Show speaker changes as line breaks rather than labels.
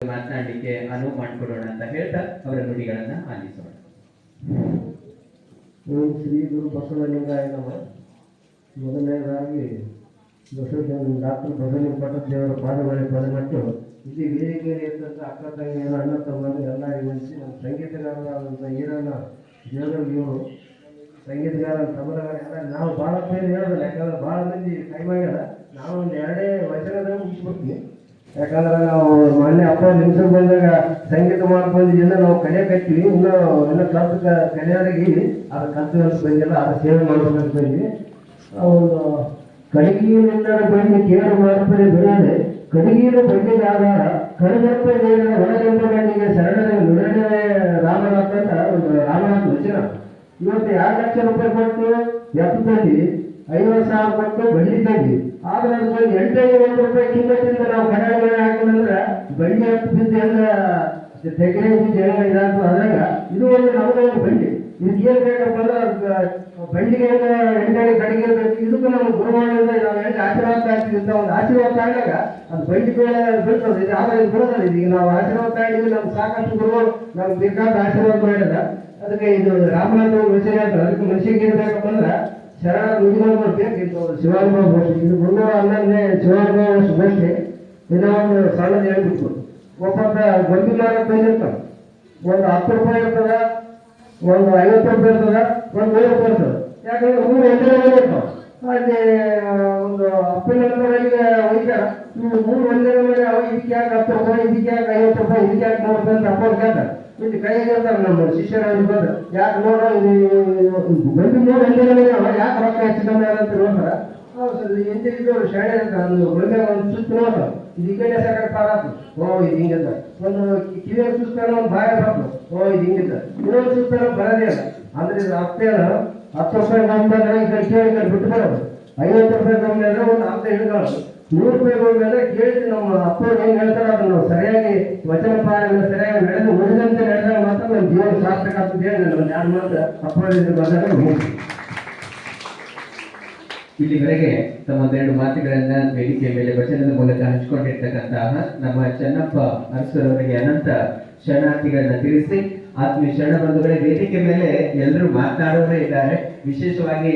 ಮಾತನಾಡಲಿಕ್ಕೆ ಅನುವು ಮಾಡಿಕೊಡೋಣ ಅಂತ ಹೇಳ್ತಾ ಅವರ ನುಡಿಗಳನ್ನ ಆಲಿಸೋಣ.
ಓಂ ಶ್ರೀ ಗುರು ಬಸವಲಿಂಗಾಯ ನಮ ಮೊದಲನೇದಾಗಿ ಬಸವ ಡಾಕ್ಟರ್ ಬಸವಲಿಂಗ ಪಟ್ಟದೇವರ ಪಾದಗಳಿಗೆ ಪದಮಟ್ಟು ಇಲ್ಲಿ ಇರ್ತಕ್ಕಂಥ ಅಕ್ಕ ತಂಗಿಯರು ಅಣ್ಣ ತಮ್ಮನ್ನು ಎಲ್ಲ ವಿವರಿಸಿ ನಮ್ಮ ಸಂಗೀತಗಾರರಾದಂಥ ಈರಣ್ಣ ದೇವರಿಗೆ ಇವರು ಸಂಗೀತಗಾರ ತಬಲಗಾರ ಎಲ್ಲ ನಾವು ಭಾಳ ಪೇರು ಹೇಳೋದಿಲ್ಲ, ಯಾಕಂದ್ರೆ ಭಾಳ ಮಂದಿ ಟೈಮ್ ಆಗ್ಯದ ನಾವು ಒಂದು ಎರಡೇ ವಚನದಾಗ ಮುಗಿಸ್ಬಿಡ್ತೀವಿ. ಯಾಕಂದ್ರೆ ನಾವು ಮೊನ್ನೆ ಅಪ್ಪ ನಿಮಿಷಕ್ಕೆ ಬಂದಾಗ ಸಂಗೀತ ಮಾಡ್ಕೊಂಡಿದ್ದಿಂದ ನಾವು ಕಲಿಯಕತ್ತೀವಿ ಇನ್ನು ಎಲ್ಲ ಕ್ಲಾಸ್ ಕಲಿಯೋರಿಗೆ ಅದು ಕಲ್ತು ಅಂತ ಬಂದಿಲ್ಲ ಅದು ಸೇವೆ ಮಾಡ್ಬೇಕಂತ ಬಂದ್ವಿ. ಒಂದು ಕಡಿಗೆಯಿಂದ ಬಂದು ಕೇಳು ಮಾಡ್ತಾರೆ ಬಿಡದೆ ಕಡಿಗೆಯನ್ನು ಬಂದಿಗೆ ಆಧಾರ ಕಡಿದಪ್ಪ ನೀರಿನ ಒಳಗೆಂಬ ಗಣ್ಣಿಗೆ ಶರಣರ ನುಡನೆ ರಾಮನಾಥ ಅಂತ ಒಂದು ರಾಮನಾಥ ವಚನ. ಇವತ್ತು ಎರಡು ಲಕ್ಷ ರೂಪಾಯಿ ಕೊಟ್ಟು ಎತ್ತು ತಂದು ಐವತ್ತು ಸಾವಿರ ಬಳ್ಳಿ ತಂದು ಆದ್ರೆ ಅದಕ್ಕೆ ಎಂಟೈವತ್ತು ರೂಪಾಯಿ ಕಿಮ್ಮತ್ತಿಂದ ನಾವು ಕನ್ನಡ ಹಾಕಿದ್ರೆ ಬಳ್ಳಿ ಹತ್ತು ಬಿದ್ದು ತೆಗೆ ತೆಗೆರೆ ಬಿದ್ದು ಅದ್ರಾಗ ಇದು ಒಂದು ನಮ್ದು ಒಂದು ಬಂಡಿ. ಇದಕ್ಕೆ ಏನ್ ಬೇಕಪ್ಪ ಅಂದ್ರೆ ಬಳ್ಳಿಗೆ ಬಂಡಿಗೆ ಕಡಿಗೆ ಬೇಕು. ಇದಕ್ಕೂ ನಮ್ಮ ಗುರುಗಳಿಂದ ನಾವು ಎಂಟು ಆಶೀರ್ವಾದ ಆಗ್ತೀವಿ ಅಂತ ಒಂದು ಆಶೀರ್ವಾದ ತಗೊಂಡಾಗ ಅದು ಬಂಡಿ ಬೆಳೆ ಬೀಳ್ತದೆ ಇದು ಆದ್ರೆ ಇದು ಬರೋದಲ್ಲ ಇದು ಈಗ ನಾವು ಆಶೀರ್ವಾದ ತಗೊಂಡಿವಿ ನಮ್ಗೆ ಸಾಕಷ್ಟು ಗುರುಗಳು ನಮ್ಗೆ ಬೇಕಾದ ಆಶೀರ್ವಾದ ಮಾಡಿದ ಅದಕ್ಕೆ ಇದು ರಾಮನಾಥ ಅಂತ ಅದಕ್ಕೆ ಮನುಷ್ಯಗೆ ಏನ್ ಬೇಕಪ್ಪ ಅಂದ್ರೆ ಶರಣ ನುಡಿಗಳು ಬೇಕಿತ್ತು ಶಿವಾನುಭವ ಗೋಷ್ಠಿ. ಇದು ಮುನ್ನೂರ ಹನ್ನೊಂದನೇ ಶಿವಾನುಭವ ಗೋಷ್ಠಿ. ಇನ್ನೂ ಒಂದು ಸಣ್ಣದು ಹೇಳ್ಬಿಟ್ಟು ಒಬ್ಬ ಗೊಂಬಿ ಮಾರಕ್ಕೆ ಬಂದಿರ್ತಾನೆ ಒಂದು ಹತ್ತು ರೂಪಾಯಿ ಇರ್ತದ, ಒಂದು ಐವತ್ತು ರೂಪಾಯಿ ಇರ್ತದ, ಒಂದು ನೂರು ರೂಪಾಯಿ ಇರ್ತದ. ಯಾಕಂದ್ರೆ ಮೂರು ಒಂದೇ ಇರ್ತಾವ. ಅಲ್ಲಿ ಒಂದು ಅಪ್ಪಿನ ಒಯ್ತಾರ ಇವು ಮೂರು ಒಂದೇ ನಂಬರ್ ಅವ ಇದಕ್ಕೆ ಯಾಕೆ ಹತ್ತು ರೂಪಾಯಿ, ಇದಕ್ಕೆ ಯಾಕೆ ಐವತ್ತು ರೂಪಾಯಿ, ಇದಕ್ಕೆ ಯಾಕೆ ನೂರು ರೂಪಾಯಿ ಅಂತ ಅಪ್ಪ ಕೇಳ್ತಾರೆ. ಇಲ್ಲಿ ಕೈಗೆ ಇರ್ತಾರೆ ನಮ್ಮ ಶಿಷ್ಯರ ಬಂದು, ಯಾಕೆ ನೋಡೋ ಬಂದು ನಂಬರ್ ಅವ ಯಾಕೆ ರೊಕ್ಕ ಹೆಚ್ಚು ಕಮ್ಮಿ ಅಂತ ನೋಡ್ತಾರ ಎಂಟು ಇದ್ದವ್ರು ಅಂತ ಒಂದು ಒಳ್ಳೆ ಒಂದು ಸುತ್ತ ನೋಡ್ತಾರೆ. ಇದು ಈ ಕಡೆ ಓ, ಇದು ಹಿಂಗದ ಒಂದು ಕಿವಿಯ ಸುತ್ತಾನ ಒಂದು ಬಾಯ ಬಾಪು ಓ, ಇದು ಹಿಂಗಿದ್ದ ಇನ್ನೊಂದು ಸುತ್ತಾನ ಬರೋದೇ ಇಲ್ಲ. ಅಂದ್ರೆ ಇದು ಅಪ್ಪೇನ ಹತ್ತು ರೂಪಾಯಿ ಬಂದ್ರೆ ಈ ಕಡೆ ಕೇಳಿ ಕಡೆ ಬಿಟ್ಟು ಬರೋದು ಐವತ್ತು ರೂಪಾಯಿ ಕಮ್ಮಿ ಅಂದ್ರೆ ಒಂದು ಅರ್ಧ ಹಿಡ್ಕೊಳ್ಳೋದು. ನೂರು ರೂಪಾಯಿ ಕಮ್ಮಿ ಅಂದ್ರೆ ಕೇಳಿ ನಮ್ಮ ಅಪ್ಪ ಹೆಂಗ್ ಹೇಳ್ತಾರೆ ಅದನ್ನು ಸರಿಯಾಗಿ ವಚನ ಪಾಲನೆ ಸರಿಯಾಗಿ ನಡೆದು ಉಳಿದಂತೆ ನಡೆದಾಗ ಮಾತ್ರ ನಮ್ಮ ಜೀವನ ಸಾರ್ಥಕ ಅಂತ ಎರಡು
ಇಲ್ಲಿವರೆಗೆ ತಮ್ಮ ಎರಡು ಮಾತುಗಳನ್ನ ವೇದಿಕೆಯ ಮೇಲೆ ವಚನದ ಮೂಲಕ ಹಂಚಿಕೊಂಡಿರ್ತಕ್ಕಂತಹ ನಮ್ಮ ಚೆನ್ನಪ್ಪ ಅರಸರವರಿಗೆ ಅನಂತ ಶರಣಾರ್ಥಿಗಳನ್ನ ತಿಳಿಸಿ, ಆತ್ಮೀಯ ಶರಣ ಬಂಧುಗಳೇ, ವೇದಿಕೆ ಮೇಲೆ ಎಲ್ಲರೂ ಮಾತನಾಡೋರೇ ಇದ್ದಾರೆ. ವಿಶೇಷವಾಗಿ